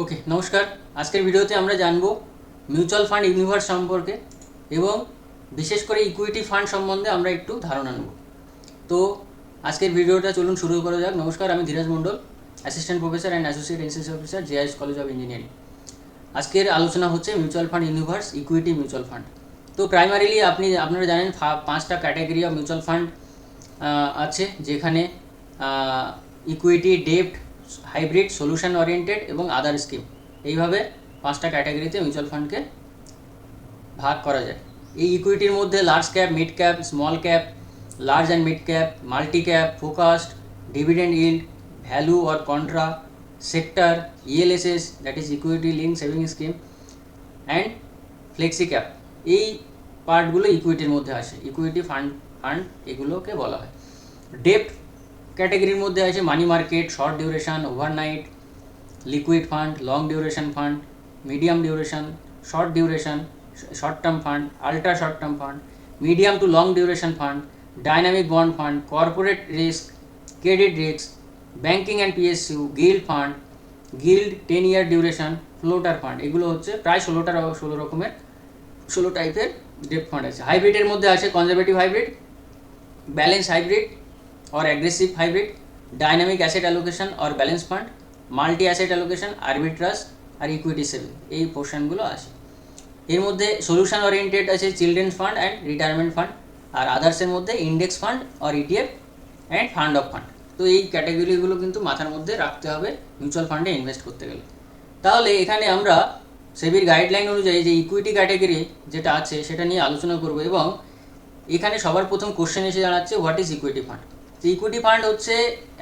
ওকে নমস্কার। আজকের ভিডিওতে আমরা জানব মিউচুয়াল ফান্ড ইউনিভার্স সম্পর্কে এবং বিশেষ করে ইকুইটি ফান্ড সম্বন্ধে আমরা একটু ধারণা নেব। তো আজকের ভিডিওটা চলুন শুরু করা যাক। নমস্কার, আমি Dhiraj Mondal assistant professor and associate NCC officer JIS college of engineering আজকের আলোচনা হচ্ছে mutual fund universe equity mutual fund তো প্রাইমারিলি আপনি, আপনারা জানেন পাঁচটা ক্যাটাগরি অফ মিউচুয়াল ফান্ড আছে যেখানে ইকুইটি ডেপ্ট হাইব্রিড, সলিউশন ওরিয়েন্টেড এবং আদার স্কিম এইভাবে পাঁচটা ক্যাটাগরিতে মিউচুয়াল ফান্ডকে ভাগ করা যায়। এই ইকুইটির মধ্যে large cap mid cap small cap large and mid cap multi cap focused dividend yield value or contra sector ELSS that is equity linked saving scheme and flexi cap এই পার্টগুলো ইকুইটির মধ্যে আসে। ইকুইটি ফান্ড ফান্ড এগুলোকে বলা হয়। ডেপ্ট ক্যাটাগরির মধ্যে আছে money market short duration overnight liquid fund long duration fund medium duration short duration short term fund ultra short term fund medium to long duration fund dynamic bond fund corporate risk credit risk banking and PSU gilt fund gilt ten year duration floater fund এগুলো হচ্ছে প্রায় ষোলোটার ষোলো রকমের, ষোলো টাইপের dep fund আছে। হাইব্রিডের মধ্যে আছে conservative hybrid balance hybrid or aggressive hybrid, dynamic asset allocation or balance fund multi asset allocation arbitrage R equity saving এই পোর্শনগুলো আছে। এর মধ্যে সলিউশন ওরিয়েন্টেড আছে children fund and retirement fund আর আদার্সের মধ্যে index fund or ETF and fund of fund তো এই ক্যাটাগরিগুলো কিন্তু মাথার মধ্যে রাখতে হবে মিউচুয়াল ফান্ডে ইনভেস্ট করতে গেলে। তাহলে এখানে আমরা সেবির গাইডলাইন অনুযায়ী যে ইকুইটি ক্যাটাগরি যেটা আছে সেটা নিয়ে আলোচনা করব এবং এখানে সবার প্রথম কোশ্চেন এসে দাঁড়াচ্ছে what is equity fund equity fund হচ্ছে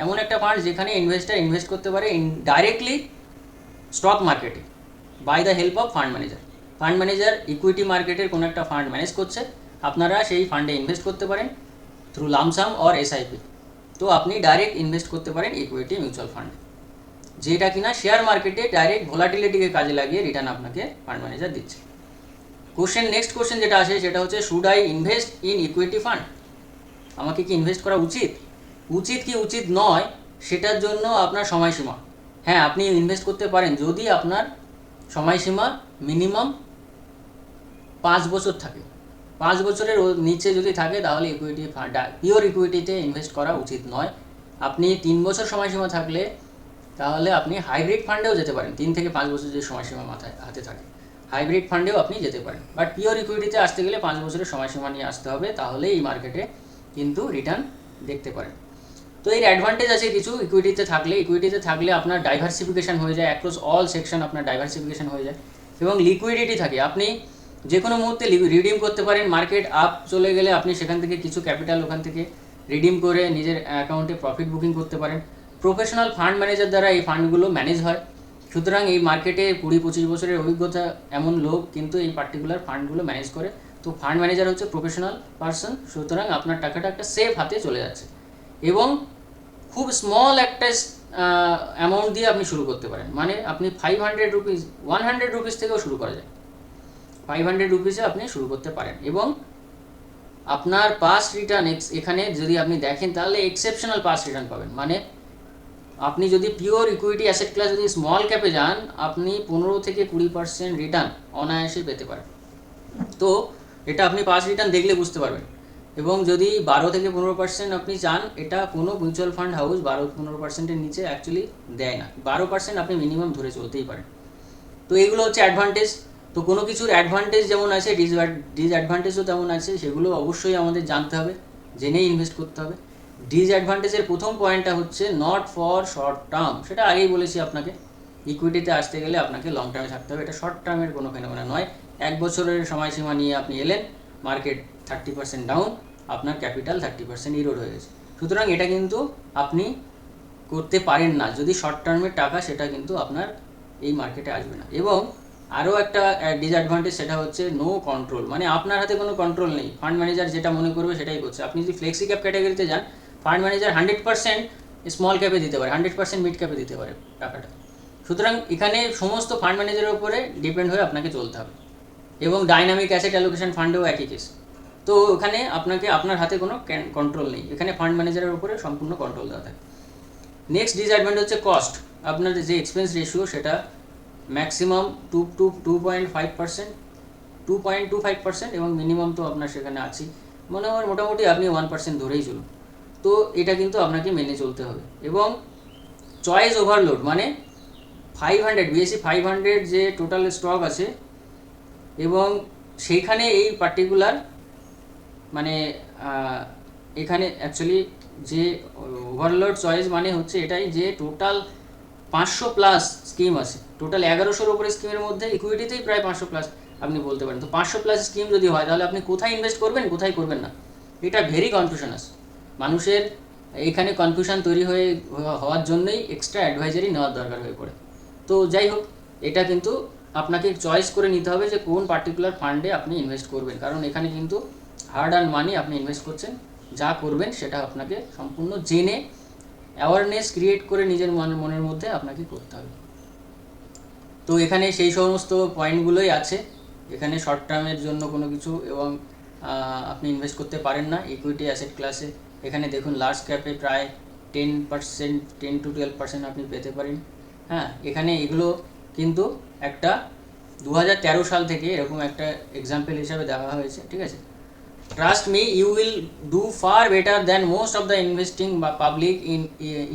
এমন একটা ফান্ড যেখানে ইনভেস্টার ইনভেস্ট করতে পারে ডাইরেক্টলি স্টক মার্কেটে by the help of fund manager fund manager equity মার্কেটের কোনো একটা ফান্ড ম্যানেজ করছে, আপনারা সেই ফান্ডে ইনভেস্ট করতে পারেন থ্রু লামসাম অর এসআইপি তো আপনি ডাইরেক্ট ইনভেস্ট করতে পারেন ইকুইটি মিউচুয়াল ফান্ডে যেটা কিনা শেয়ার মার্কেটে ডাইরেক্ট ভোলাটিলিটিকে কাজে লাগিয়ে রিটার্ন আপনাকে ফান্ড ম্যানেজার দিচ্ছে। কোশ্চেন নেক্সট কোশ্চেন যেটা আসে সেটা হচ্ছে should I invest in equity fund আমাকে কি ইনভেস্ট করা উচিত? উচিত কি উচিত নয়, সেটার জন্য আপনার সময়সীমা। হ্যাঁ আপনি ইনভেস্ট করতে পারেন যদি আপনার সময়সীমা মিনিমাম পাঁচ বছর থাকে। পাঁচ বছরের নিচে যদি থাকে, তাহলে ইকুইটি ফান্ড পিওর ইকুইটিতে ইনভেস্ট করা উচিত নয়। আপনি তিন বছর সময়সীমা থাকলে, তাহলে আপনি হাইব্রিড ফান্ডেও যেতে পারেন। তিন থেকে পাঁচ বছর যে সময়সীমা মাথায়, হাতে থাকে। হাইব্রিড ফান্ডেও আপনি যেতে পারেন। বাট পিওর ইকুইটিতে আসতে গেলে পাঁচ বছরের সময়সীমা নিয়ে আসতে হবে তাহলে এই মার্কেটে কিন্তু রিটার্ন দেখতে পারেন। তো এর অ্যাডভান্টেজ আছে কিছু ইকুইটিতে থাকলে। ইকুইটিতে থাকলে আপনার ডাইভার্সিফিকেশন হয়ে যায় অ্যাক্রস অল সেকশন আপনার ডাইভার্সিফিকেশন হয়ে যায়। এবং লিকুইডিটি থাকে। আপনি যে কোনো মুহূর্তে রিডিম করতে পারেন মার্কেট আপ চলে গেলে আপনি সেখান থেকে কিছু ক্যাপিটাল ওখান থেকে রিডিম করে নিজের অ্যাকাউন্টে প্রফিট বুকিং করতে পারেন। প্রফেশনাল ফান্ড ম্যানেজার দ্বারা এই ফান্ডগুলো ম্যানেজ হয়। সুতরাং এই মার্কেটে কুড়ি পঁচিশ বছরের অভিজ্ঞতা এমন লোক কিন্তু এই পার্টিকুলার ফান্ডগুলো ম্যানেজ করে। তো ফান্ড ম্যানেজার হচ্ছে প্রফেশনাল পার্সন সুতরাং আপনার টাকাটা একটা সেফ হাতে চলে যাচ্ছে। এবং খুব স্মল একটা অ্যামাউন্ট দিয়ে আপনি শুরু করতে পারেন। মানে আপনি five hundred rupees one hundred rupees থেকেও শুরু করা যায়। ফাইভ হান্ড্রেড রুপিসে আপনি শুরু করতে পারেন। এবং আপনার পাস রিটার্ন এখানে যদি আপনি দেখেন, তাহলে এক্সেপশনাল পাস রিটার্ন পাবেন। মানে আপনি যদি পিওর ইকুইটি অ্যাসেট ক্লাস যদি স্মল ক্যাপে যান, আপনি পনেরো থেকে কুড়ি পার্সেন্ট রিটার্ন অনায়াসে পেতে পারেন। তো এটা আপনি পাস রিটার্ন দেখলে বুঝতে পারবেন। এবং যদি বারো থেকে পনেরো পার্সেন্ট আপনি চান, এটা কোনো মিউচুয়াল ফান্ড হাউস বারো পনেরো পার্সেন্টের নিচে অ্যাকচুয়ালি দেয় না। বারো পার্সেন্ট আপনি মিনিমাম ধরে চলতেই পারেন। তো এগুলো হচ্ছে অ্যাডভান্টেজ তো কোনো কিছুর অ্যাডভান্টেজ যেমন আছে ডিসঅ্যাডভান্টেজও তেমন আছে, সেগুলো অবশ্যই আমাদের জানতে হবে, জেনেই ইনভেস্ট করতে হবে। ডিসঅ্যাডভান্টেজের প্রথম পয়েন্টটা হচ্ছে নট ফর শর্ট টার্ম সেটা আগেই বলেছি আপনাকে। ইকুইটিতে আসতে গেলে আপনাকে লং টার্মে থাকতে হবে। এটা শর্ট টার্মের কোনো ফেনোমেনা নয়। এক বছরের সময়সীমা নিয়ে আপনি এলেন মার্কেট থার্টি পার্সেন্ট ডাউন আপনার ক্যাপিটাল থার্টি পার্সেন্ট ইরোড হয়ে গেছে। সুতরাং এটা কিন্তু আপনি করতে পারেন না। যদি শর্ট টার্মের টাকা, সেটা কিন্তু আপনার এই মার্কেটে আসবে না। এবং আরও একটা ডিসঅ্যাডভান্টেজ সেটা হচ্ছে নো কন্ট্রোল মানে আপনার হাতে কোনো কন্ট্রোল নেই। ফান্ড ম্যানেজার যেটা মনে করবে সেটাই করছে। আপনি যদি ফ্লেক্সি ক্যাপ ক্যাটাগরিতে যান fund manager hundred percent small ক্যাপে দিতে পারে। হান্ড্রেড পার্সেন্ট মিড ক্যাপে দিতে পারে টাকাটা। সুতরাং এখানে সমস্ত ফান্ড ম্যানেজারের উপরে ডিপেন্ড হয়ে আপনাকে চলতে হবে। এবং ডাইনামিক অ্যাসেট অ্যালোকেশন ফান্ডেও একই কেস তো ওখানে আপনাকে, আপনার হাতে কোনো কন্ট্রোল নেই। এখানে ফান্ড ম্যানেজারের উপরে সম্পূর্ণ কন্ট্রোল দেওয়া থাকে। নেক্সট ডিসঅ্যাডভান্টেজ হচ্ছে কস্ট আপনার যে এক্সপেন্স রেশিও সেটা maximum two two two point five percent two point two five percent এবং মিনিমাম তো আপনার সেখানে আছেই। মনে হয় মোটামুটি আপনি ওয়ান পার্সেন্ট ধরেই চলুন। তো এটা কিন্তু আপনাকে মেনে চলতে হবে। এবং চয়েস ওভারলোড মানে five hundred BSE five hundred যে টোটাল স্টক আছে, এবং সেইখানে এই পার্টিকুলার মানে এখানে অ্যাকচুয়ালি যে ওভারলোড চয়েস মানে হচ্ছে এটাই যে টোটাল পাঁচশো প্লাস স্কিম আছে। টোটাল এগারোশোর উপরে স্কিমের মধ্যে ইকুইটিতেই প্রায় পাঁচশো প্লাস আপনি বলতে পারেন। তো পাঁচশো প্লাস স্কিম যদি হয়, তাহলে আপনি কোথায় ইনভেস্ট করবেন, কোথায় করবেন না। এটা ভেরি কনফিউশন আছে মানুষের এখানে কনফিউশন তৈরি হয়ে হওয়ার জন্যই এক্সট্রা অ্যাডভাইজারি নেওয়ার দরকার হয়ে পড়ে। তো যাই হোক, এটা কিন্তু আপনাকে চয়েস করে নিতে হবে যে কোন পার্টিকুলার ফান্ডে আপনি ইনভেস্ট করবেন। কারণ এখানে কিন্তু হার্ড অ্যান্ড মানি আপনি ইনভেস্ট করছেন, যা করবেন সেটা আপনাকে সম্পূর্ণ জেনে অ্যাওয়ারনেস ক্রিয়েট করে নিজের মন, মনের মধ্যে আপনাকে করতে হবে। তো এখানে সেই সমস্ত পয়েন্টগুলোই আছে। এখানে শর্ট টার্মের জন্য কোনো কিছু এবং আপনি ইনভেস্ট করতে পারেন না। ইকুইটি অ্যাসেট ক্লাসে এখানে দেখুন লার্জ ক্যাপে প্রায় ten percent ten to twelve percent আপনি পেতে পারেন। হ্যাঁ এখানে এগুলো কিন্তু একটা দু হাজার তেরো সাল থেকে এরকম একটা এক্সাম্পল হিসাবে দেওয়া হয়েছে, ঠিক আছে? Trust me you will do far better than most of the investing public in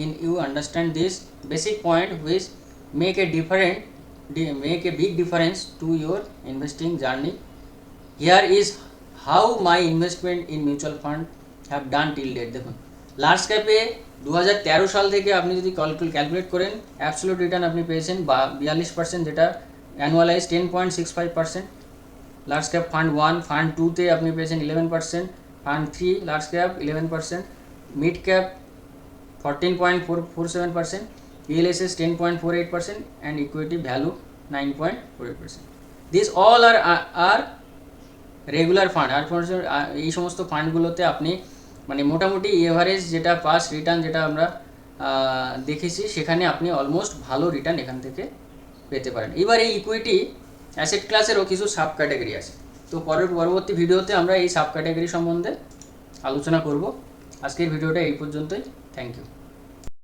in you understand this basic point which make a different make a big difference to your investing journey here is how my investment in mutual fund have done till date দেখুন large ক্যাপে দু হাজার তেরো সাল থেকে আপনি যদি calculate করেন অ্যাবসোলুট রিটার্ন আপনি পেয়েছেন বা বিয়াল্লিশ পার্সেন্ট যেটা annualize ten point six five percent large cap fund one fund টুতে আপনি পেয়েছেন eleven percent fund three large cap eleven percent mid cap fourteen point four four seven percent ELSS ten point four eight percent and equity value nine point four eight percent this all are are regular fund আর এই সমস্ত ফান্ডগুলোতে আপনি মানে মোটামুটি average যেটা pass return যেটা আমরা দেখেছি, সেখানে আপনি অলমোস্ট ভালো রিটার্ন এখান থেকে পেতে পারেন। এবার এই ইকুইটি অ্যাসেট ক্লাসেরও কিছু সাব ক্যাটাগরি আছে। তো পরের পরবর্তী ভিডিওতে আমরা এই সাব ক্যাটাগরি সম্বন্ধে আলোচনা করব। আজকের ভিডিওটা এই পর্যন্তই। Thank you